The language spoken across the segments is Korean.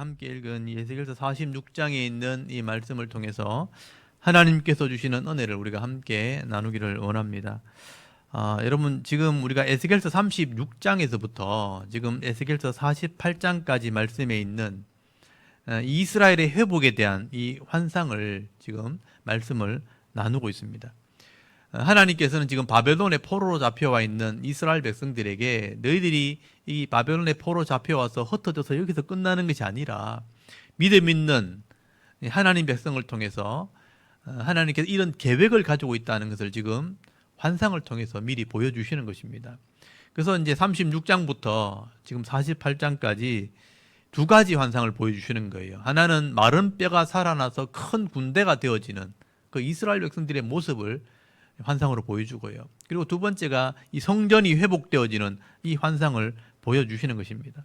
함께 읽은 이 에스겔서 46장에 있는 이 말씀을 통해서 하나님께서 주시는 은혜를 우리가 함께 나누기를 원합니다. 아, 여러분 지금 우리가 에스겔서 36장에서부터 지금 에스겔서 48장까지 말씀에 있는 어, 이스라엘의 회복에 대한 이 환상을 지금 말씀을 나누고 있습니다. 어, 하나님께서는 지금 바벨론의 포로로 잡혀와 있는 이스라엘 백성들에게 너희들이 이 바벨론의 포로 잡혀와서 흩어져서 여기서 끝나는 것이 아니라 믿음 있는 하나님 백성을 통해서 어, 하나님께서 이런 계획을 가지고 있다는 것을 지금 환상을 통해서 미리 보여주시는 것입니다. 그래서 이제 36장부터 지금 48장까지 두 가지 환상을 보여주시는 거예요. 하나는 마른 뼈가 살아나서 큰 군대가 되어지는 그 이스라엘 백성들의 모습을 환상으로 보여주고요. 그리고 두 번째가 이 성전이 회복되어지는 이 환상을 보여주시는 것입니다.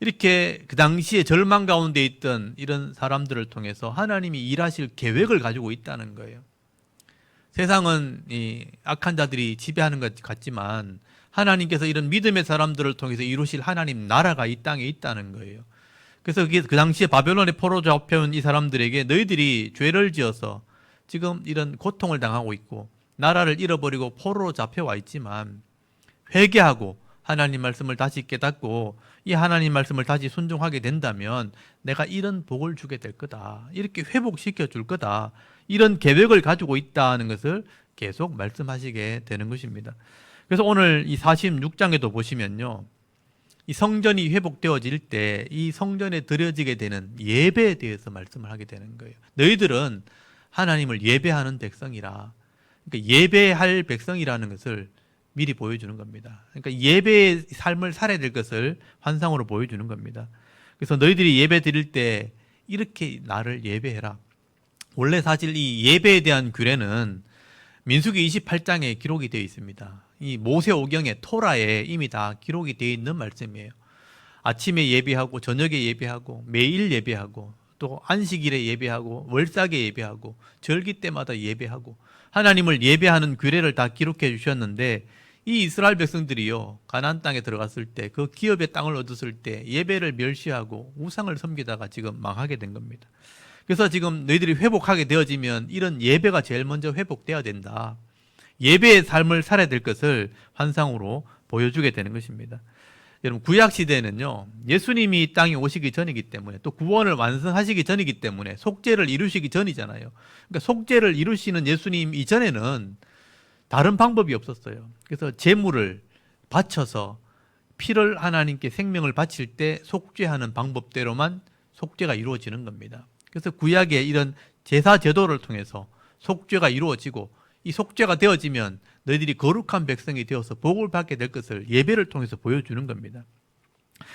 이렇게 그 당시에 절망 가운데 있던 이런 사람들을 통해서 하나님이 일하실 계획을 가지고 있다는 거예요. 세상은 이 악한 자들이 지배하는 것 같지만 하나님께서 이런 믿음의 사람들을 통해서 이루실 하나님 나라가 이 땅에 있다는 거예요. 그래서 그게 그 당시에 바벨론의 포로 잡혀온 이 사람들에게 너희들이 죄를 지어서 지금 이런 고통을 당하고 있고 나라를 잃어버리고 포로로 잡혀와 있지만 회개하고 하나님 말씀을 다시 깨닫고 이 하나님 말씀을 다시 순종하게 된다면 내가 이런 복을 주게 될 거다. 이렇게 회복시켜 줄 거다. 이런 계획을 가지고 있다는 것을 계속 말씀하시게 되는 것입니다. 그래서 오늘 이 46장에도 보시면요. 이 성전이 회복되어질 때 이 성전에 드려지게 되는 예배에 대해서 말씀을 하게 되는 거예요. 너희들은 하나님을 예배하는 백성이라. 그러니까 예배할 백성이라는 것을 미리 보여주는 겁니다. 그러니까 예배의 삶을 살아야 될 것을 환상으로 보여주는 겁니다. 그래서 너희들이 예배 드릴 때 이렇게 나를 예배해라. 원래 사실 이 예배에 대한 규례는 민수기 28장에 기록이 되어 있습니다. 이 모세 오경의 토라에 이미 다 기록이 되어 있는 말씀이에요. 아침에 예배하고 저녁에 예배하고 매일 예배하고 또 안식일에 예배하고 월삭에 예배하고 절기 때마다 예배하고 하나님을 예배하는 규례를 다 기록해 주셨는데 이 이스라엘 백성들이요 가나안 땅에 들어갔을 때 그 기업의 땅을 얻었을 때 예배를 멸시하고 우상을 섬기다가 지금 망하게 된 겁니다. 그래서 지금 너희들이 회복하게 되어지면 이런 예배가 제일 먼저 회복돼야 된다. 예배의 삶을 살아야 될 것을 환상으로 보여주게 되는 것입니다. 여러분 구약 시대에는요 예수님이 이 땅에 오시기 전이기 때문에 또 구원을 완성하시기 전이기 때문에 속죄를 이루시기 전이잖아요. 그러니까 속죄를 이루시는 예수님 이전에는 다른 방법이 없었어요. 그래서 제물을 바쳐서 피를 하나님께 생명을 바칠 때 속죄하는 방법대로만 속죄가 이루어지는 겁니다. 그래서 구약의 이런 제사 제도를 통해서 속죄가 이루어지고 이 속죄가 되어지면 너희들이 거룩한 백성이 되어서 복을 받게 될 것을 예배를 통해서 보여주는 겁니다.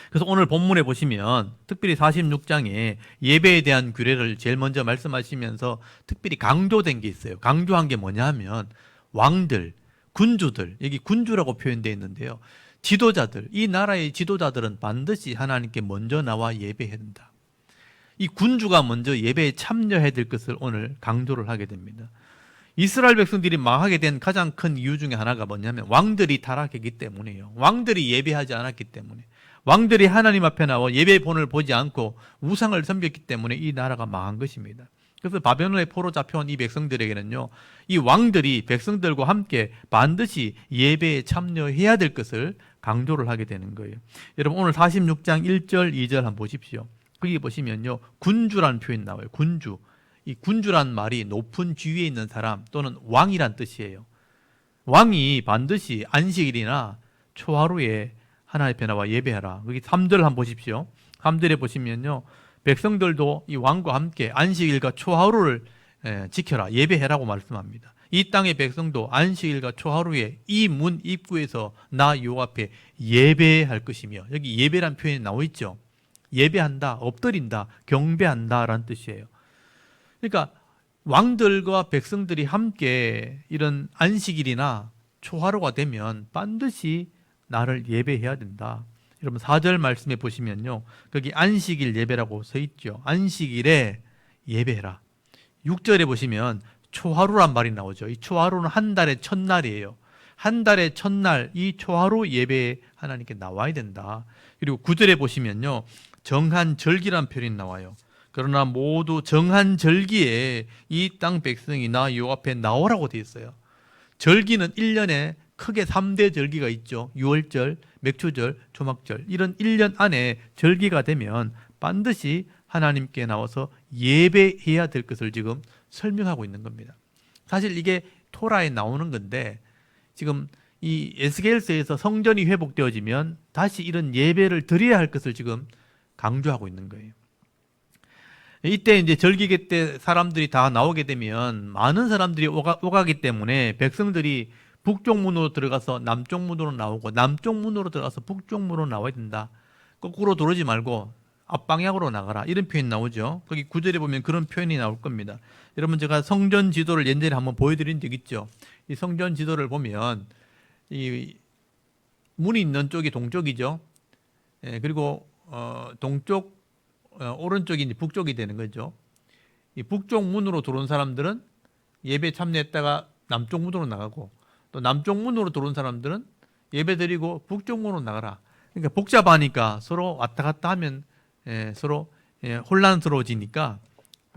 그래서 오늘 본문에 보시면 특별히 46장에 예배에 대한 규례를 제일 먼저 말씀하시면서 특별히 강조된 게 있어요. 강조한 게 뭐냐 하면 왕들, 군주들, 여기 군주라고 표현되어 있는데요. 지도자들, 이 나라의 지도자들은 반드시 하나님께 먼저 나와 예배해야 된다. 이 군주가 먼저 예배에 참여해야 될 것을 오늘 강조를 하게 됩니다. 이스라엘 백성들이 망하게 된 가장 큰 이유 중에 하나가 뭐냐면 왕들이 타락했기 때문이에요. 왕들이 예배하지 않았기 때문에. 왕들이 하나님 앞에 나와 예배 본을 보지 않고 우상을 섬겼기 때문에 이 나라가 망한 것입니다. 그래서 바벨론의 포로 잡혀온 이 백성들에게는요, 이 왕들이 백성들과 함께 반드시 예배에 참여해야 될 것을 강조를 하게 되는 거예요. 여러분, 오늘 46장 1절, 2절 한번 보십시오. 거기 보시면요, 군주라는 표현 나와요. 군주. 이 군주란 말이 높은 지위에 있는 사람 또는 왕이란 뜻이에요. 왕이 반드시 안식일이나 초하루에 앞에 나와 예배하라. 여기 3절 한번 보십시오. 3절에 보시면요. 백성들도 이 왕과 함께 안식일과 초하루를 에, 지켜라. 예배해라고 말씀합니다. 이 땅의 백성도 안식일과 초하루에 이 문 입구에서 나 요 앞에 예배할 것이며 여기 예배란 표현이 나와 있죠. 예배한다, 엎드린다, 경배한다라는 뜻이에요. 그러니까 왕들과 백성들이 함께 이런 안식일이나 초하루가 되면 반드시 나를 예배해야 된다. 여러분 4절 말씀에 보시면요. 거기 안식일 예배라고 써 있죠. 안식일에 예배해라. 6절에 보시면 초하루란 말이 나오죠. 이 초하루는 한 달의 첫날이에요. 한 달의 첫날 이 초하루 예배에 하나님께 나와야 된다. 그리고 9절에 보시면요. 정한 절기란 표현이 나와요. 그러나 모두 정한 절기에 이 땅 백성이 나 요 앞에 나오라고 돼 있어요. 절기는 1년에 크게 3대 절기가 있죠. 6월절, 맥추절, 초막절. 이런 1년 안에 절기가 되면 반드시 하나님께 나와서 예배해야 될 것을 지금 설명하고 있는 겁니다. 사실 이게 토라에 나오는 건데 지금 이 에스겔서에서 성전이 회복되어지면 다시 이런 예배를 드려야 할 것을 지금 강조하고 있는 거예요. 이때 이제 절기계 때 사람들이 다 나오게 되면 많은 사람들이 오가, 오가기 때문에 백성들이 북쪽 문으로 들어가서 남쪽 문으로 나오고 남쪽 문으로 들어가서 북쪽 문으로 나와야 된다. 거꾸로 들어오지 말고 앞방향으로 나가라. 이런 표현이 나오죠. 거기 구절에 보면 그런 표현이 나올 겁니다. 여러분 제가 성전 지도를 옛날에 한번 보여드린 적 있죠. 이 성전 지도를 보면 이 문이 있는 쪽이 동쪽이죠. 예, 그리고 어, 동쪽 어, 오른쪽이 이제 북쪽이 되는 거죠. 이 북쪽 문으로 들어온 사람들은 예배 참여했다가 남쪽 문으로 나가고 또 남쪽 문으로 들어온 사람들은 예배 드리고 북쪽 문으로 나가라. 그러니까 복잡하니까 서로 왔다 갔다 하면 예, 서로 예, 혼란스러워지니까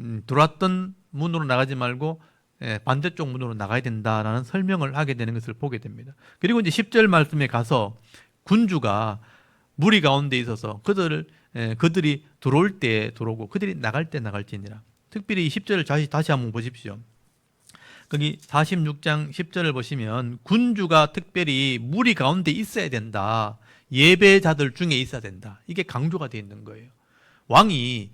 음, 들어왔던 문으로 나가지 말고 예, 반대쪽 문으로 나가야 된다라는 설명을 하게 되는 것을 보게 됩니다. 그리고 이제 10절 말씀에 가서 군주가 무리 가운데 있어서 그들을 예, 그들이 들어올 때 들어오고 그들이 나갈 때 나갈지니라. 특별히 이 10절을 다시 다시 한번 보십시오. 거기 46장 10절을 보시면 군주가 특별히 무리 가운데 있어야 된다. 예배자들 중에 있어야 된다. 이게 강조가 되어 있는 거예요. 왕이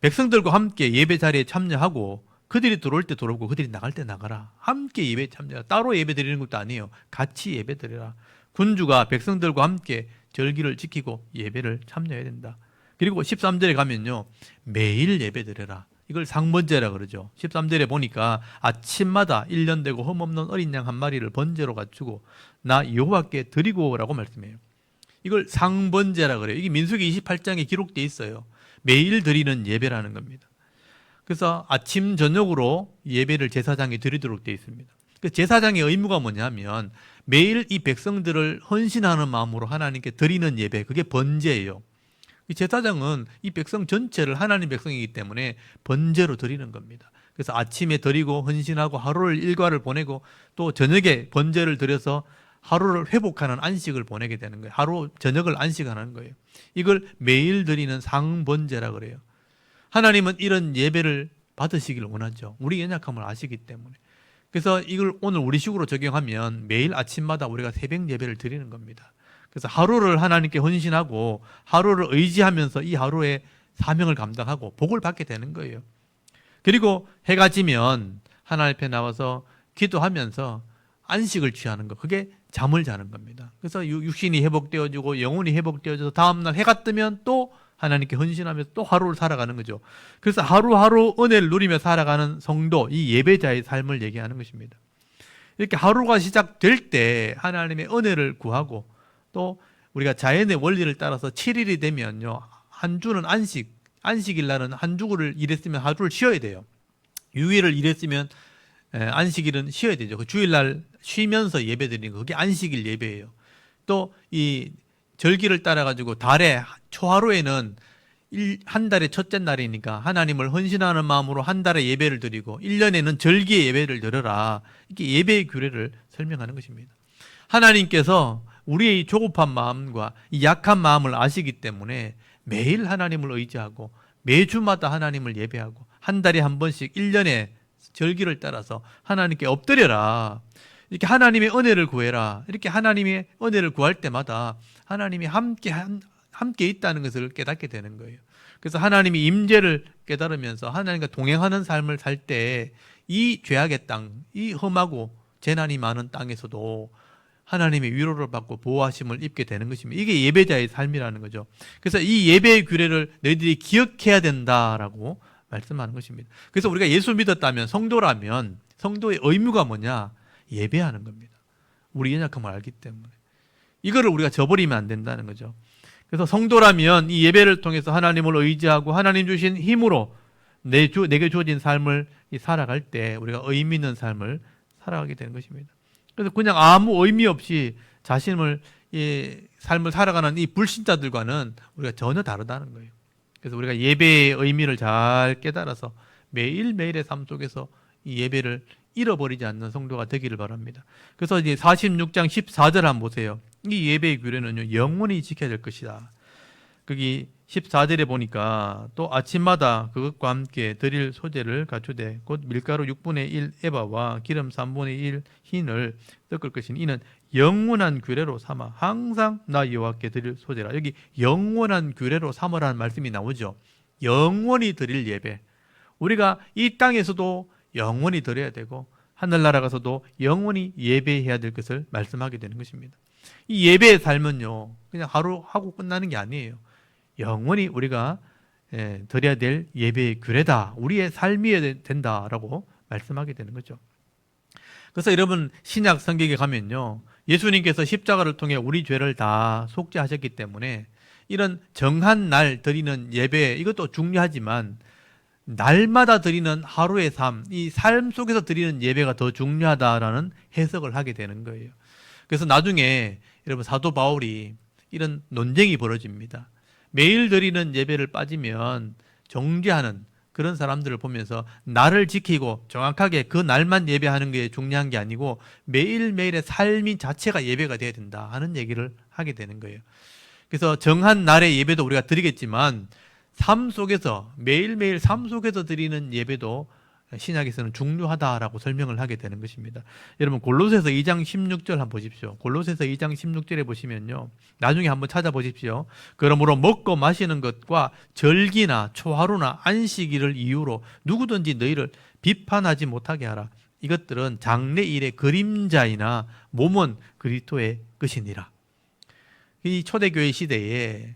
백성들과 함께 예배 자리에 참여하고 그들이 들어올 때 들어오고 그들이 나갈 때 나가라. 함께 예배 참여. 따로 예배 드리는 것도 아니에요. 같이 예배 드리라. 군주가 백성들과 함께 절기를 지키고 예배를 참여해야 된다. 그리고 13절에 가면요. 매일 예배 드려라. 이걸 상번제라 그러죠. 13절에 보니까 아침마다 1년 되고 흠없는 어린 양 한 마리를 번제로 갖추고 나 여호와께 드리고라고 말씀해요. 이걸 상번제라 그래요. 이게 민수기 28장에 기록돼 있어요. 매일 드리는 예배라는 겁니다. 그래서 아침 저녁으로 예배를 제사장에 드리도록 되어 있습니다. 그 제사장의 의무가 뭐냐면 매일 이 백성들을 헌신하는 마음으로 하나님께 드리는 예배, 그게 번제예요. 이 제사장은 이 백성 전체를 하나님 백성이기 때문에 번제로 드리는 겁니다. 그래서 아침에 드리고 헌신하고 하루를 일과를 보내고 또 저녁에 번제를 드려서 하루를 회복하는 안식을 보내게 되는 거예요. 하루 저녁을 안식하는 거예요. 이걸 매일 드리는 상번제라 그래요. 하나님은 이런 예배를 받으시길 원하죠. 우리 연약함을 아시기 때문에. 그래서 이걸 오늘 우리식으로 적용하면 매일 아침마다 우리가 새벽 예배를 드리는 겁니다. 그래서 하루를 하나님께 헌신하고 하루를 의지하면서 이 하루의 사명을 감당하고 복을 받게 되는 거예요. 그리고 해가 지면 하나님 앞에 나와서 기도하면서 안식을 취하는 거. 그게 잠을 자는 겁니다. 그래서 육- 육신이 회복되어지고 영혼이 회복되어져서 다음날 해가 뜨면 또 하나님께 헌신하면서 또 하루를 살아가는 거죠. 그래서 하루하루 은혜를 누리며 살아가는 성도, 이 예배자의 삶을 얘기하는 것입니다. 이렇게 하루가 시작될 때 하나님의 은혜를 구하고 또 우리가 자연의 원리를 따라서 7일이 되면요. 한 주는 안식, 안식일 날은 한 주를 일했으면 하루를 쉬어야 돼요. 6일을 일했으면 에, 안식일은 쉬어야 되죠. 그 주일날 쉬면서 예배 드리는 거 그게 안식일 예배예요. 또 이 절기를 따라 가지고 달에 초하루에는 일, 한 달의 첫째 날이니까 하나님을 헌신하는 마음으로 한 달에 예배를 드리고 1년에는 절기의 예배를 드려라. 이렇게 예배의 규례를 설명하는 것입니다. 하나님께서 우리의 이 조급한 마음과 이 약한 마음을 아시기 때문에 매일 하나님을 의지하고 매주마다 하나님을 예배하고 한 달에 한 번씩 1년에 절기를 따라서 하나님께 엎드려라. 이렇게 하나님의 은혜를 구해라. 이렇게 하나님의 은혜를 구할 때마다 하나님이 함께 한- 함께 있다는 것을 깨닫게 되는 거예요. 그래서 하나님이 임재를 깨달으면서 하나님과 동행하는 삶을 살 때 이 죄악의 땅, 이 험하고 재난이 많은 땅에서도 하나님의 위로를 받고 보호하심을 입게 되는 것입니다. 이게 예배자의 삶이라는 거죠. 그래서 이 예배의 규례를 너희들이 기억해야 된다라고 말씀하는 것입니다. 그래서 우리가 예수 믿었다면 성도라면 성도의 의무가 뭐냐? 예배하는 겁니다. 우리 연약함을 알기 때문에. 이거를 우리가 저버리면 안 된다는 거죠. 그래서 성도라면 이 예배를 통해서 하나님을 의지하고 하나님 주신 힘으로 내 주, 내게 주어진 삶을 이 살아갈 때 우리가 의미 있는 삶을 살아가게 되는 것입니다. 그래서 그냥 아무 의미 없이 자신을 이 삶을 살아가는 이 불신자들과는 우리가 전혀 다르다는 거예요. 그래서 우리가 예배의 의미를 잘 깨달아서 매일매일의 삶 속에서 이 예배를 잃어버리지 않는 성도가 되기를 바랍니다. 그래서 이제 46장 14절 한번 보세요. 이 예배의 규례는요, 영원히 지켜야 될 것이다. 거기 14절에 보니까 또 아침마다 그것과 함께 드릴 소재를 갖추되 곧 밀가루 6분의 1 에바와 기름 3분의 1 흰을 섞을 것이니 이는 영원한 규례로 삼아 항상 나 여호와께 드릴 소재라. 여기 영원한 규례로 삼으라는 말씀이 나오죠. 영원히 드릴 예배. 우리가 이 땅에서도 영원히 드려야 되고 하늘나라 가서도 영원히 예배해야 될 것을 말씀하게 되는 것입니다. 이 예배의 삶은요. 그냥 하루 하고 끝나는 게 아니에요. 영원히 우리가 예, 드려야 될 예배의 규례다. 우리의 삶이어야 된다라고 말씀하게 되는 거죠. 그래서 여러분 신약 성경에 가면요. 예수님께서 십자가를 통해 우리 죄를 다 속죄하셨기 때문에 이런 정한 날 드리는 예배 이것도 중요하지만 날마다 드리는 하루의 삶, 이 삶 속에서 드리는 예배가 더 중요하다라는 해석을 하게 되는 거예요. 그래서 나중에 여러분 사도 바울이 이런 논쟁이 벌어집니다. 매일 드리는 예배를 빠지면 정죄하는 그런 사람들을 보면서 나를 지키고 정확하게 그 날만 예배하는 게 중요한 게 아니고 매일매일의 삶이 자체가 예배가 돼야 된다 하는 얘기를 하게 되는 거예요. 그래서 정한 날의 예배도 우리가 드리겠지만 삶 속에서 매일매일 삶 속에서 드리는 예배도 신약에서는 중요하다라고 설명을 하게 되는 것입니다. 여러분 골로새서 2장 16절 한번 보십시오. 골로새서 2장 16절에 보시면요. 나중에 한번 찾아보십시오. 그러므로 먹고 마시는 것과 절기나 초하루나 안식일을 이유로 누구든지 너희를 비판하지 못하게 하라. 이것들은 장래 일의 그림자이나 몸은 그리스도의 것이니라. 이 초대교회 시대에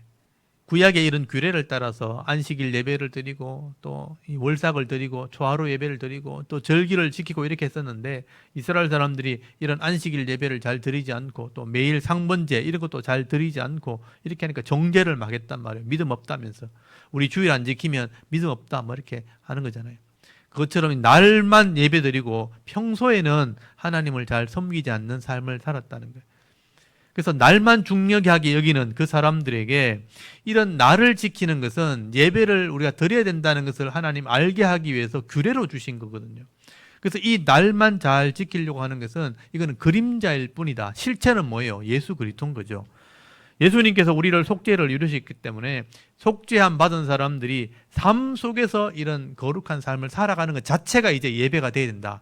구약의 이런 규례를 따라서 안식일 예배를 드리고 또 월삭을 드리고 초하루 예배를 드리고 또 절기를 지키고 이렇게 했었는데 이스라엘 사람들이 이런 안식일 예배를 잘 드리지 않고 또 매일 상번제 이런 것도 잘 드리지 않고 이렇게 하니까 정죄를 막 했단 말이에요. 믿음 없다면서 우리 주일 안 지키면 믿음 없다 뭐 이렇게 하는 거잖아요. 그것처럼 날만 예배 드리고 평소에는 하나님을 잘 섬기지 않는 삶을 살았다는 거예요. 그래서 날만 중요하게 여기는 그 사람들에게 이런 날을 지키는 것은 예배를 우리가 드려야 된다는 것을 하나님 알게 하기 위해서 규례로 주신 거거든요. 그래서 이 날만 잘 지키려고 하는 것은 이거는 그림자일 뿐이다. 실체는 뭐예요? 예수 그리스도인 거죠. 예수님께서 우리를 속죄를 이루셨기 때문에 속죄함 받은 사람들이 삶 속에서 이런 거룩한 삶을 살아가는 것 자체가 이제 예배가 돼야 된다.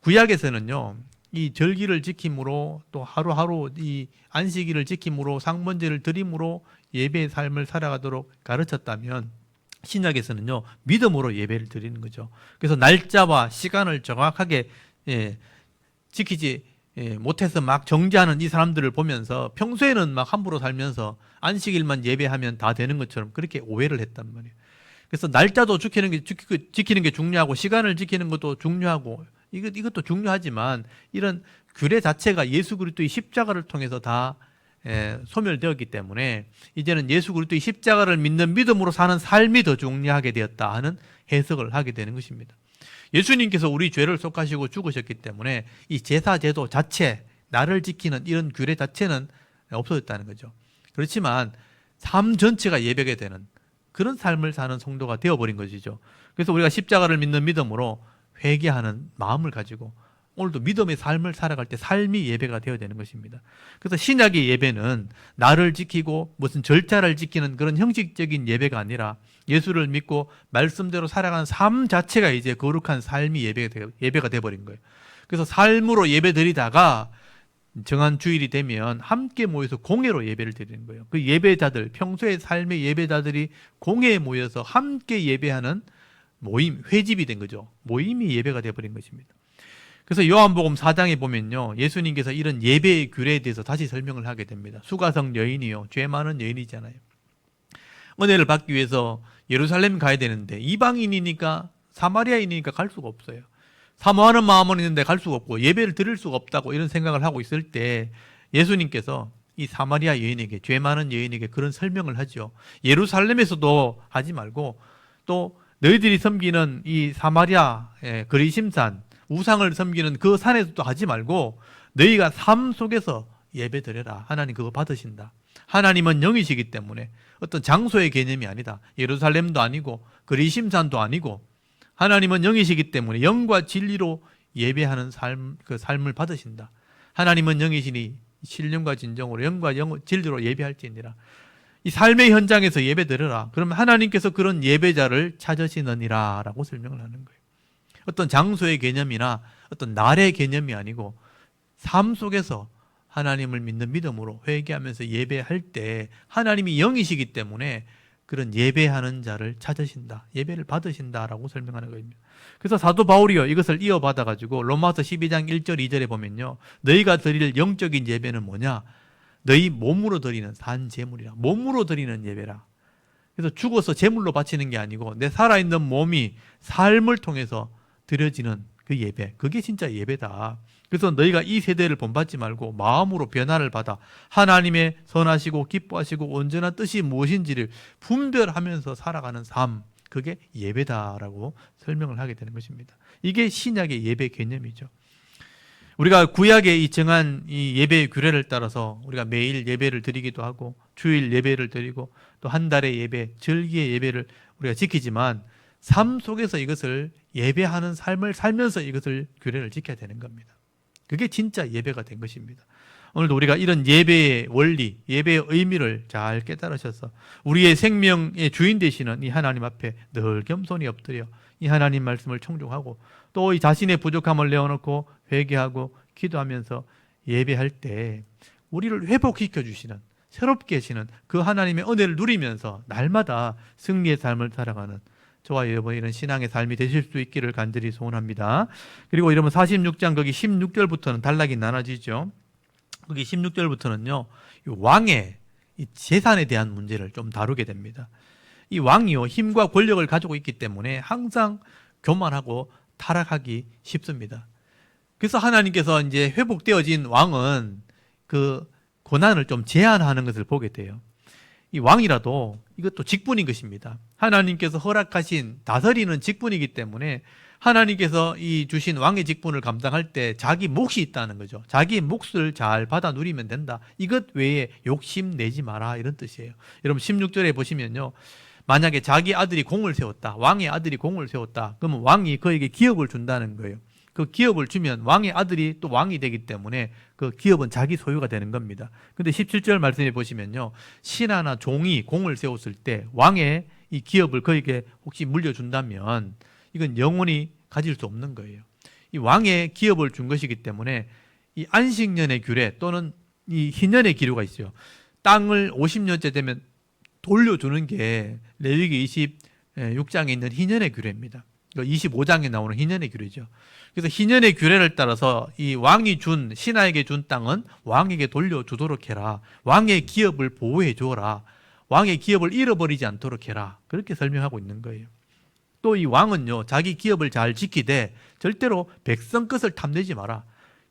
구약에서는요. 이 절기를 지킴으로 또 하루하루 이 안식일을 지킴으로 상번제를 드림으로 예배의 삶을 살아가도록 가르쳤다면 신약에서는요 믿음으로 예배를 드리는 거죠. 그래서 날짜와 시간을 정확하게 예, 지키지 예, 못해서 막 정지하는 이 사람들을 보면서 평소에는 막 함부로 살면서 안식일만 예배하면 다 되는 것처럼 그렇게 오해를 했단 말이에요. 그래서 날짜도 지키는 게 지키는 게 중요하고 시간을 지키는 것도 중요하고 이것 이것도 중요하지만 이런 규례 자체가 예수 그리스도의 십자가를 통해서 다 예, 소멸되었기 때문에 이제는 예수 그리스도의 십자가를 믿는 믿음으로 사는 삶이 더 중요하게 되었다 하는 해석을 하게 되는 것입니다. 예수님께서 우리 죄를 속하시고 죽으셨기 때문에 이 제사 제도 자체 나를 지키는 이런 규례 자체는 없어졌다는 거죠. 그렇지만 삶 전체가 예배게 되는 그런 삶을 사는 성도가 되어버린 것이죠. 그래서 우리가 십자가를 믿는 믿음으로 회개하는 마음을 가지고 오늘도 믿음의 삶을 살아갈 때 삶이 예배가 되어야 되는 것입니다. 그래서 신약의 예배는 나를 지키고 무슨 절차를 지키는 그런 형식적인 예배가 아니라 예수를 믿고 말씀대로 살아가는 삶 자체가 이제 거룩한 삶이 예배가, 예배가 돼버린 거예요. 그래서 삶으로 예배 드리다가 정한 주일이 되면 함께 모여서 공예로 예배를 드리는 거예요. 그 예배자들, 평소의 삶의 예배자들이 공예에 모여서 함께 예배하는 모임, 회집이 된 거죠. 모임이 예배가 되어버린 것입니다. 그래서 요한복음 4장에 보면요. 예수님께서 이런 예배의 규례에 대해서 다시 설명을 하게 됩니다. 수가성 여인이요. 죄 많은 여인이잖아요. 은혜를 받기 위해서 예루살렘 가야 되는데 이방인이니까 사마리아인이니까 갈 수가 없어요. 사모하는 마음은 있는데 갈 수가 없고 예배를 드릴 수가 없다고 이런 생각을 하고 있을 때 예수님께서 이 사마리아 여인에게 죄 많은 여인에게 그런 설명을 하죠. 예루살렘에서도 하지 말고 또 너희들이 섬기는 이 사마리아 그리심산 우상을 섬기는 그 산에서도 하지 말고 너희가 삶 속에서 예배 드려라. 하나님 그거 받으신다. 하나님은 영이시기 때문에 어떤 장소의 개념이 아니다. 예루살렘도 아니고 그리심산도 아니고 하나님은 영이시기 때문에 영과 진리로 예배하는 삶, 그 삶을 받으신다. 하나님은 영이시니 신령과 진정으로 영과 영, 진리로 예배할지니라. 이 삶의 현장에서 예배 드려라. 그러면 하나님께서 그런 예배자를 찾으시느니라 라고 설명을 하는 거예요. 어떤 장소의 개념이나 어떤 날의 개념이 아니고 삶 속에서 하나님을 믿는 믿음으로 회개하면서 예배할 때 하나님이 영이시기 때문에 그런 예배하는 자를 찾으신다. 예배를 받으신다라고 설명하는 겁니다. 그래서 사도 바울이요 이것을 이어받아 가지고 로마서 12장 1절 2절에 보면요. 너희가 드릴 영적인 예배는 뭐냐? 너희 몸으로 드리는 산 제물이라. 몸으로 드리는 예배라. 그래서 죽어서 제물로 바치는 게 아니고 내 살아있는 몸이 삶을 통해서 드려지는 그 예배. 그게 진짜 예배다. 그래서 너희가 이 세대를 본받지 말고 마음으로 변화를 받아 하나님의 선하시고 기뻐하시고 온전한 뜻이 무엇인지를 분별하면서 살아가는 삶. 그게 예배다라고 설명을 하게 되는 것입니다. 이게 신약의 예배 개념이죠. 우리가 구약에 이 정한 이 예배 규례를 따라서 우리가 매일 예배를 드리기도 하고 주일 예배를 드리고 또 한 달의 예배, 절기의 예배를 우리가 지키지만 삶 속에서 이것을 예배하는 삶을 살면서 이것을 규례를 지켜야 되는 겁니다. 그게 진짜 예배가 된 것입니다. 오늘도 우리가 이런 예배의 원리, 예배의 의미를 잘 깨달으셔서 우리의 생명의 주인 되시는 이 하나님 앞에 늘 겸손히 엎드려 이 하나님 말씀을 청종하고 또 이 자신의 부족함을 내어놓고 회개하고 기도하면서 예배할 때 우리를 회복시켜 주시는 새롭게 하시는 그 하나님의 은혜를 누리면서 날마다 승리의 삶을 살아가는 저와 여러분 이런 신앙의 삶이 되실 수 있기를 간절히 소원합니다. 그리고 이러면 46장 거기 16절부터는 단락이 나눠지죠. 거기 16절부터는요. 왕의 이 재산에 대한 문제를 좀 다루게 됩니다. 이 왕이요 힘과 권력을 가지고 있기 때문에 항상 교만하고 타락하기 쉽습니다. 그래서 하나님께서 이제 회복되어진 왕은 그 고난을 좀 제한하는 것을 보게 돼요. 이 왕이라도 이것도 직분인 것입니다. 하나님께서 허락하신 다스리는 직분이기 때문에 하나님께서 이 주신 왕의 직분을 감당할 때 자기 몫이 있다는 거죠. 자기 몫을 잘 받아 누리면 된다. 이것 외에 욕심 내지 마라 이런 뜻이에요. 여러분 16절에 보시면요. 만약에 자기 아들이 공을 세웠다. 왕의 아들이 공을 세웠다. 그러면 왕이 그에게 기업을 준다는 거예요. 그 기업을 주면 왕의 아들이 또 왕이 되기 때문에 그 기업은 자기 소유가 되는 겁니다. 근데 17절 말씀해 보시면요. 신하나 종이 공을 세웠을 때 왕의 이 기업을 그에게 혹시 물려준다면 이건 영원히 가질 수 없는 거예요. 이 왕의 기업을 준 것이기 때문에 이 안식년의 규례 또는 이 희년의 기류가 있어요. 땅을 50년째 되면 돌려주는 게 레위기 26장에 있는 희년의 규례입니다. 25장에 나오는 희년의 규례죠. 그래서 희년의 규례를 따라서 이 왕이 준 신하에게 준 땅은 왕에게 돌려주도록 해라. 왕의 기업을 보호해 주어라. 왕의 기업을 잃어버리지 않도록 해라. 그렇게 설명하고 있는 거예요. 또 이 왕은요, 자기 기업을 잘 지키되 절대로 백성 것을 탐내지 마라.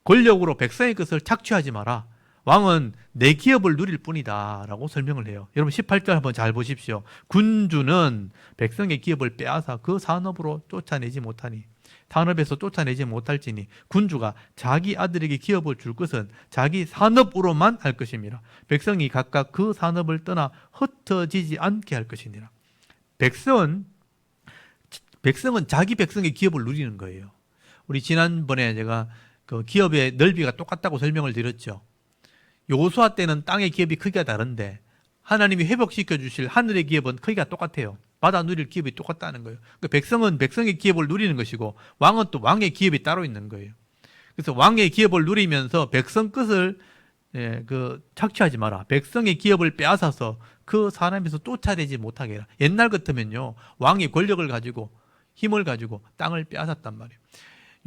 권력으로 백성의 것을 착취하지 마라. 왕은 내 기업을 누릴 뿐이다. 라고 설명을 해요. 여러분 18절 한번 잘 보십시오. 군주는 백성의 기업을 빼앗아 그 산업으로 쫓아내지 못하니 산업에서 쫓아내지 못할지니 군주가 자기 아들에게 기업을 줄 것은 자기 산업으로만 할 것입니다. 백성이 각각 그 산업을 떠나 흩어지지 않게 할 것이니라. 백성은 백성은 자기 백성의 기업을 누리는 거예요. 우리 지난번에 제가 그 기업의 넓이가 똑같다고 설명을 드렸죠. 요수아 때는 땅의 기업이 크기가 다른데 하나님이 회복시켜 주실 하늘의 기업은 크기가 똑같아요. 받아 누릴 기업이 똑같다는 거예요. 그러니까 백성은 백성의 기업을 누리는 것이고 왕은 또 왕의 기업이 따로 있는 거예요. 그래서 왕의 기업을 누리면서 백성 것을 예, 그 착취하지 마라. 백성의 기업을 빼앗아서 그 사람에서 쫓아내지 못하게 해라. 옛날 같으면요 왕이 권력을 가지고 힘을 가지고 땅을 빼앗았단 말이에요.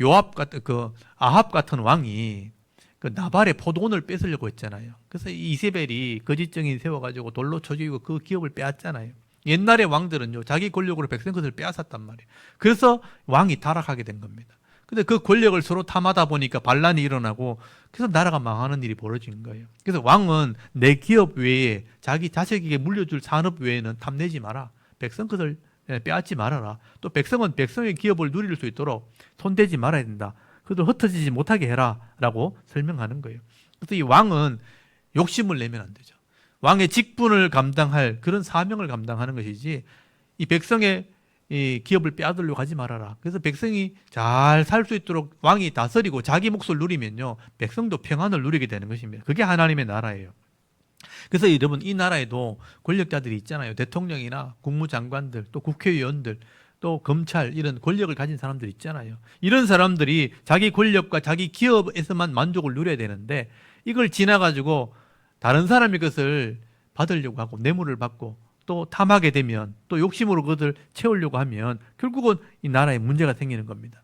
요압 같은 그 아합 같은 왕이 그 나발의 포도원을 뺏으려고 했잖아요. 그래서 이세벨이 거짓 증인 세워가지고 돌로 쳐 죽이고 그 기업을 빼앗잖아요. 옛날의 왕들은요 자기 권력으로 백성 것을 빼앗았단 말이에요. 그래서 왕이 타락하게 된 겁니다. 근데 그 권력을 서로 탐하다 보니까 반란이 일어나고 그래서 나라가 망하는 일이 벌어진 거예요. 그래서 왕은 내 기업 외에 자기 자식에게 물려줄 산업 외에는 탐내지 마라. 백성 것을 예, 빼앗지 말아라. 또 백성은 백성의 기업을 누릴 수 있도록 손대지 말아야 된다. 그들 흩어지지 못하게 해라라고 설명하는 거예요. 그래서 이 왕은 욕심을 내면 안 되죠. 왕의 직분을 감당할 그런 사명을 감당하는 것이지 이 백성의 이 기업을 빼앗으려고 하지 말아라. 그래서 백성이 잘 살 수 있도록 왕이 다스리고 자기 몫을 누리면요. 백성도 평안을 누리게 되는 것입니다. 그게 하나님의 나라예요. 그래서 여러분 이 나라에도 권력자들이 있잖아요. 대통령이나 국무장관들 또 국회의원들 또 검찰 이런 권력을 가진 사람들 있잖아요. 이런 사람들이 자기 권력과 자기 기업에서만 만족을 누려야 되는데 이걸 지나가지고 다른 사람의 것을 받으려고 하고 뇌물을 받고 또 탐하게 되면 또 욕심으로 그것을 채우려고 하면 결국은 이 나라에 문제가 생기는 겁니다.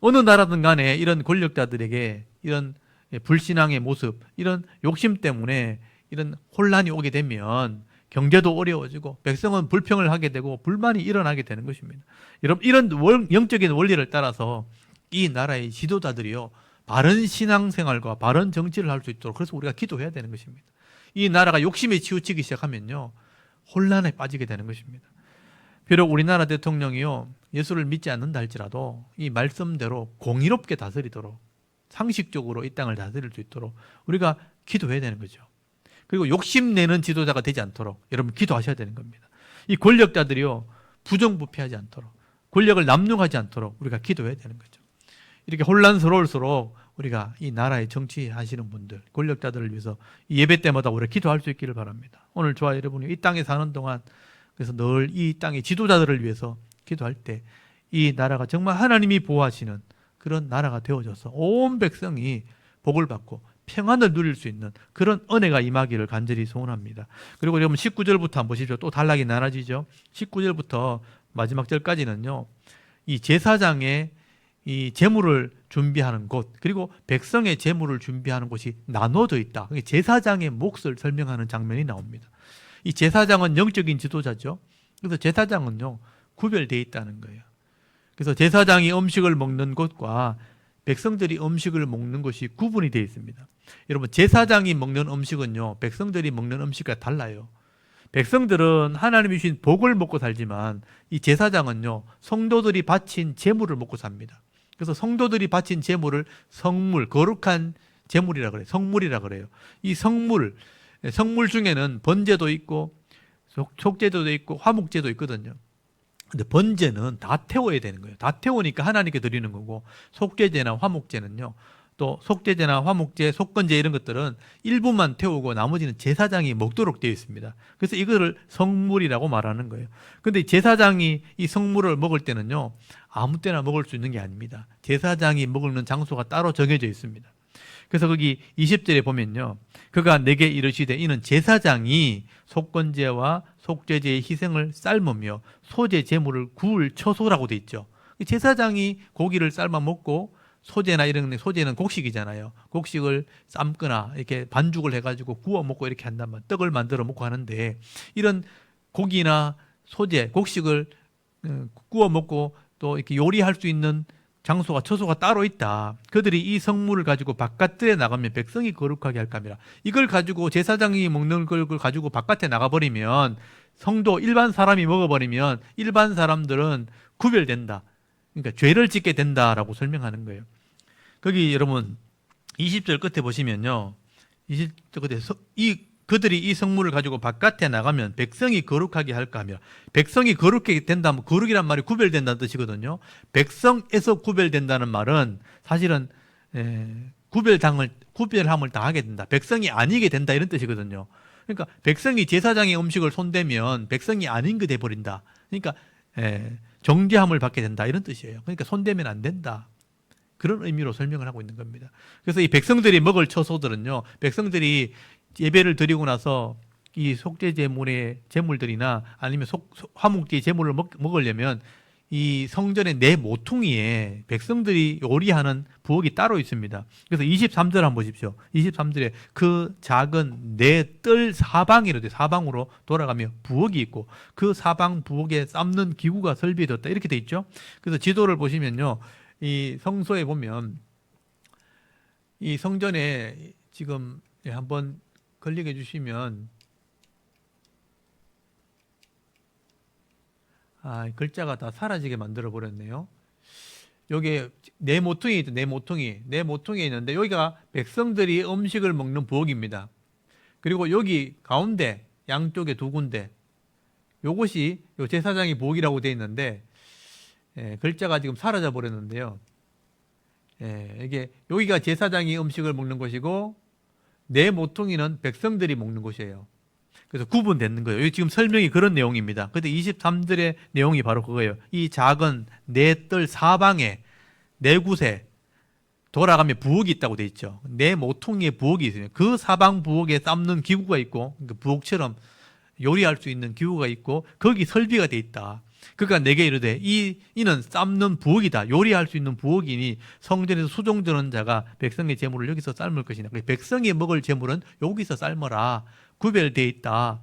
어느 나라든 간에 이런 권력자들에게 이런 불신앙의 모습, 이런 욕심 때문에 이런 혼란이 오게 되면 경제도 어려워지고 백성은 불평을 하게 되고 불만이 일어나게 되는 것입니다. 여러분 이런 월- 영적인 원리를 따라서 이 나라의 지도자들이요 바른 신앙생활과 바른 정치를 할 수 있도록 그래서 우리가 기도해야 되는 것입니다. 이 나라가 욕심에 치우치기 시작하면요 혼란에 빠지게 되는 것입니다. 비록 우리나라 대통령이요 예수를 믿지 않는다 할지라도 이 말씀대로 공의롭게 다스리도록 상식적으로 이 땅을 다스릴 수 있도록 우리가 기도해야 되는 거죠. 그리고 욕심내는 지도자가 되지 않도록 여러분 기도하셔야 되는 겁니다. 이 권력자들이요 부정부패하지 않도록 권력을 남용하지 않도록 우리가 기도해야 되는 거죠. 이렇게 혼란스러울수록 우리가 이 나라의 정치하시는 분들 권력자들을 위해서 이 예배 때마다 우리가 기도할 수 있기를 바랍니다. 오늘 저와 여러분이 이 땅에 사는 동안 그래서 늘 이 땅의 지도자들을 위해서 기도할 때 이 나라가 정말 하나님이 보호하시는 그런 나라가 되어져서 온 백성이 복을 받고 평안을 누릴 수 있는 그런 은혜가 임하기를 간절히 소원합니다. 그리고 여러분 19절부터 한번 보십시오. 또 단락이 나눠지죠. 19절부터 마지막 절까지는요. 이 제사장의 이 제물을 준비하는 곳 그리고 백성의 제물을 준비하는 곳이 나눠져 있다. 제사장의 몫을 설명하는 장면이 나옵니다. 이 제사장은 영적인 지도자죠. 그래서 제사장은요 구별되어 있다는 거예요. 그래서 제사장이 음식을 먹는 곳과 백성들이 음식을 먹는 것이 구분이 되어 있습니다. 여러분 제사장이 먹는 음식은요 백성들이 먹는 음식과 달라요. 백성들은 하나님이 주신 복을 먹고 살지만 이 제사장은요 성도들이 바친 제물을 먹고 삽니다. 그래서 성도들이 바친 제물을 성물 거룩한 제물이라 그래요. 성물이라 그래요. 이 성물 성물 중에는 번제도 있고 속- 속제도 있고 화목제도 있거든요. 근데 번제는 다 태워야 되는 거예요. 다 태우니까 하나님께 드리는 거고 속죄제나 화목제는요. 또 속죄제나 화목제, 속건제 이런 것들은 일부만 태우고 나머지는 제사장이 먹도록 되어 있습니다. 그래서 이거를 성물이라고 말하는 거예요. 근데 제사장이 이 성물을 먹을 때는요. 아무 때나 먹을 수 있는 게 아닙니다. 제사장이 먹는 장소가 따로 정해져 있습니다. 그래서 거기 20절에 보면요. 그가 내게 이르시되 이는 제사장이 속건제와 속죄제의 희생을 삶으며 소제 제물을 구울 처소라고 돼 있죠. 이 제사장이 고기를 삶아 먹고 소제나 이런 소제는 곡식이잖아요. 곡식을 삶거나 이렇게 반죽을 해가지고 구워 먹고 이렇게 말이에요. 떡을 만들어 먹고 하는데 이런 고기나 소제, 곡식을 어, 구워 먹고 또 이렇게 요리할 수 있는 장소가 처소가 따로 있다. 그들이 이 성물을 가지고 바깥에 나가면 백성이 거룩하게 할 겁니다. 이걸 가지고 제사장이 먹는 걸 가지고 바깥에 나가버리면 성도 일반 사람이 먹어버리면 일반 사람들은 구별된다. 그러니까 죄를 짓게 된다라고 설명하는 거예요. 거기 여러분 20절 끝에 보시면요. 20절 끝에 서- 이 그들이 이 성물을 가지고 바깥에 나가면 백성이 거룩하게 할까 하며 백성이 거룩하게 된다면 거룩이란 말이 구별된다는 뜻이거든요. 백성에서 구별된다는 말은 사실은 에, 구별당을 구별함을 당하게 된다. 백성이 아니게 된다 이런 뜻이거든요. 그러니까 백성이 제사장의 음식을 손대면 백성이 아닌 게 돼 버린다. 그러니까 에, 정죄함을 받게 된다 이런 뜻이에요. 그러니까 손대면 안 된다. 그런 의미로 설명을 하고 있는 겁니다. 그래서 이 백성들이 먹을 처소들은요, 백성들이 예배를 드리고 나서 이 속죄 제물의 제물들이나 아니면 속, 속- 화목제 제물을 먹, 먹으려면 이 성전의 네 모퉁이에 백성들이 요리하는 부엌이 따로 있습니다. 그래서 23절 한번 보십시오. 23절에 그 작은 네뜰 사방이로 돼 사방으로 돌아가며 부엌이 있고 그 사방 부엌에 삶는 기구가 설비되었다 이렇게 돼 있죠. 그래서 지도를 보시면요, 이 성소에 보면 이 성전에 지금 예, 한번 클릭해 주시면 아 글자가 다 사라지게 만들어 버렸네요. 여기 네 모퉁이 있죠. 네 모퉁이. 네 모퉁이 있는데 여기가 백성들이 음식을 먹는 부엌입니다. 그리고 여기 가운데 양쪽에 두 군데 요것이 요 제사장의 부엌이라고 되어 있는데 예, 글자가 지금 사라져 버렸는데요. 예, 이게 여기가 제사장이 음식을 먹는 곳이고 내 모퉁이는 백성들이 먹는 곳이에요. 그래서 구분되는 거예요. 여기 지금 설명이 그런 내용입니다. 근데 23절의 내용이 바로 그거예요. 이 작은 네뜰 사방에 네 곳에 돌아가면 부엌이 있다고 돼 있죠. 네 모퉁이에 부엌이 있어요. 그 사방 부엌에 삶는 기구가 있고 그 부엌처럼 요리할 수 있는 기구가 있고 거기 설비가 돼 있다. 그러니까 내게 이르되 이 이는 삶는 부엌이다. 요리할 수 있는 부엌이니 성전에서 수종드는 자가 백성의 재물을 여기서 삶을 것이냐. 백성이 먹을 재물은 여기서 삶어라. 구별돼 있다.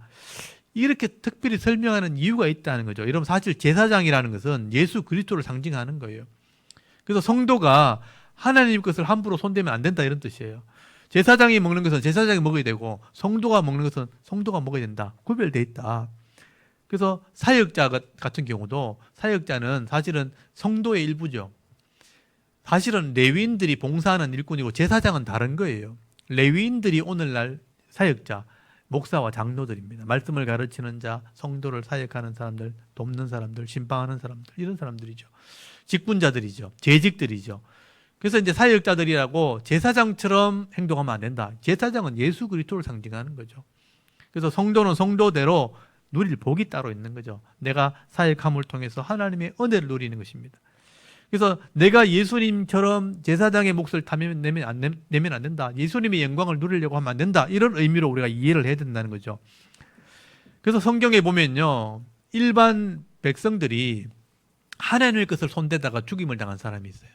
이렇게 특별히 설명하는 이유가 있다는 거죠. 여러분 사실 제사장이라는 것은 예수 그리스도를 상징하는 거예요. 그래서 성도가 하나님 것을 함부로 손대면 안 된다 이런 뜻이에요. 제사장이 먹는 것은 제사장이 먹어야 되고 성도가 먹는 것은 성도가 먹어야 된다. 구별돼 있다. 그래서 사역자 같- 같은 경우도 사역자는 사실은 성도의 일부죠. 사실은 레위인들이 봉사하는 일꾼이고 제사장은 다른 거예요. 레위인들이 오늘날 사역자, 목사와 장로들입니다. 말씀을 가르치는 자, 성도를 사역하는 사람들, 돕는 사람들, 신방하는 사람들 이런 사람들이죠. 직분자들이죠. 재직들이죠. 그래서 이제 사역자들이라고 제사장처럼 행동하면 안 된다. 제사장은 예수 그리스도를 상징하는 거죠. 그래서 성도는 성도대로 누릴 복이 따로 있는 거죠. 내가 사역함을 통해서 하나님의 은혜를 누리는 것입니다. 그래서 내가 예수님처럼 제사장의 몫을 타면 내면 안, 내- 내면 안 된다. 예수님의 영광을 누리려고 하면 안 된다. 이런 의미로 우리가 이해를 해야 된다는 거죠. 그래서 성경에 보면요. 일반 백성들이 하나님의 것을 손대다가 죽임을 당한 사람이 있어요.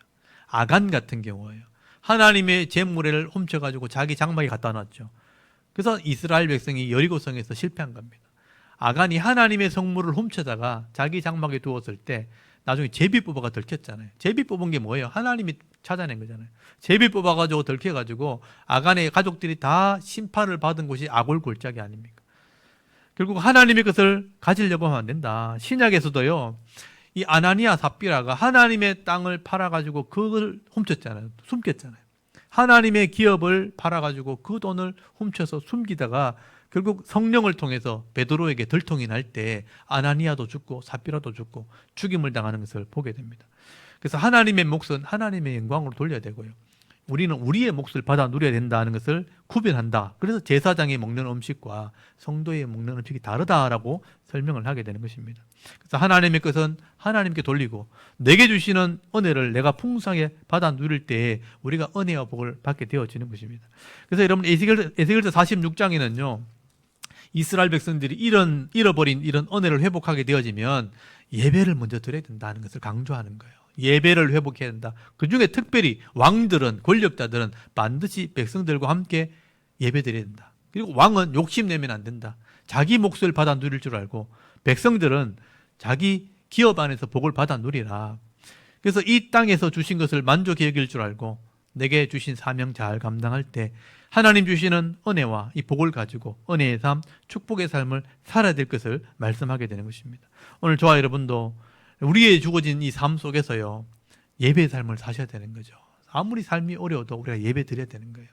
아간 같은 경우예요. 하나님의 재물을 훔쳐가지고 자기 장막에 갖다 놨죠. 그래서 이스라엘 백성이 여리고성에서 실패한 겁니다. 아간이 하나님의 성물을 훔쳐다가 자기 장막에 두었을 때 나중에 제비 뽑아가 들켰잖아요. 제비 뽑은 게 뭐예요? 하나님이 찾아낸 거잖아요. 제비 뽑아가지고 들켜가지고 아간의 가족들이 다 심판을 받은 곳이 아골 골짜기 아닙니까? 결국 하나님의 것을 가지려고 하면 안 된다. 신약에서도요. 이 아나니아 삽비라가 하나님의 땅을 팔아가지고 그걸 훔쳤잖아요. 숨겼잖아요. 하나님의 기업을 팔아가지고 그 돈을 훔쳐서 숨기다가 결국 성령을 통해서 베드로에게 들통이 날 때 아나니아도 죽고 삽비라도 죽고 죽임을 당하는 것을 보게 됩니다. 그래서 하나님의 몫은 하나님의 영광으로 돌려야 되고요. 우리는 우리의 몫을 받아 누려야 된다는 것을 구별한다. 그래서 제사장이 먹는 음식과 성도의 먹는 음식이 다르다라고 설명을 하게 되는 것입니다. 그래서 하나님의 것은 하나님께 돌리고 내게 주시는 은혜를 내가 풍성하게 받아 누릴 때 우리가 은혜와 복을 받게 되어지는 것입니다. 그래서 여러분 에스겔 에스겔서 46장에는요. 이스라엘 백성들이 이런 잃어버린 이런 은혜를 회복하게 되어지면 예배를 먼저 드려야 된다는 것을 강조하는 거예요. 예배를 회복해야 된다. 그 중에 특별히 왕들은 권력자들은 반드시 백성들과 함께 예배 드려야 된다. 그리고 왕은 욕심내면 안 된다. 자기 몫을 받아 누릴 줄 알고 백성들은 자기 기업 안에서 복을 받아 누리라. 그래서 이 땅에서 주신 것을 만족히 여길 줄 알고 내게 주신 사명 잘 감당할 때 하나님 주시는 은혜와 이 복을 가지고 은혜의 삶, 축복의 삶을 살아야 될 것을 말씀하게 되는 것입니다. 오늘 저와 여러분도 우리의 주어진 이 삶 속에서요 예배의 삶을 사셔야 되는 거죠. 아무리 삶이 어려워도 우리가 예배 드려야 되는 거예요.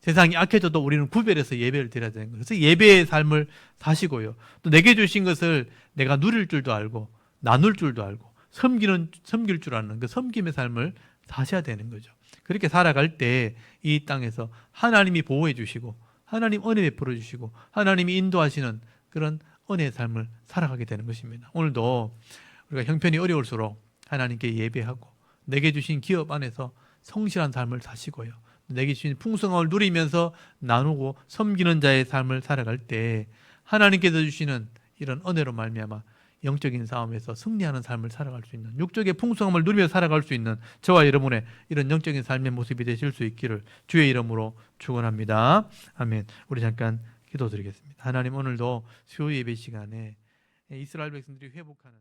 세상이 악해져도 우리는 구별해서 예배를 드려야 되는 거예요. 그래서 예배의 삶을 사시고요. 또 내게 주신 것을 내가 누릴 줄도 알고 나눌 줄도 알고 섬기는 섬길 줄 아는 그 섬김의 삶을 사셔야 되는 거죠. 그렇게 살아갈 때 이 땅에서 하나님이 보호해 주시고 하나님 은혜 베풀어 주시고 하나님이 인도하시는 그런 은혜의 삶을 살아가게 되는 것입니다. 오늘도 우리가 형편이 어려울수록 하나님께 예배하고 내게 주신 기업 안에서 성실한 삶을 사시고요. 내게 주신 풍성함을 누리면서 나누고 섬기는 자의 삶을 살아갈 때 하나님께서 주시는 이런 은혜로 말미암아 영적인 싸움에서 승리하는 삶을 살아갈 수 있는 육적의 풍성함을 누리며 살아갈 수 있는 저와 여러분의 이런 영적인 삶의 모습이 되실 수 있기를 주의 이름으로 축원합니다. 아멘. 우리 잠깐 기도드리겠습니다. 하나님 오늘도 수요 예배 시간에 이스라엘 백성들이 회복하는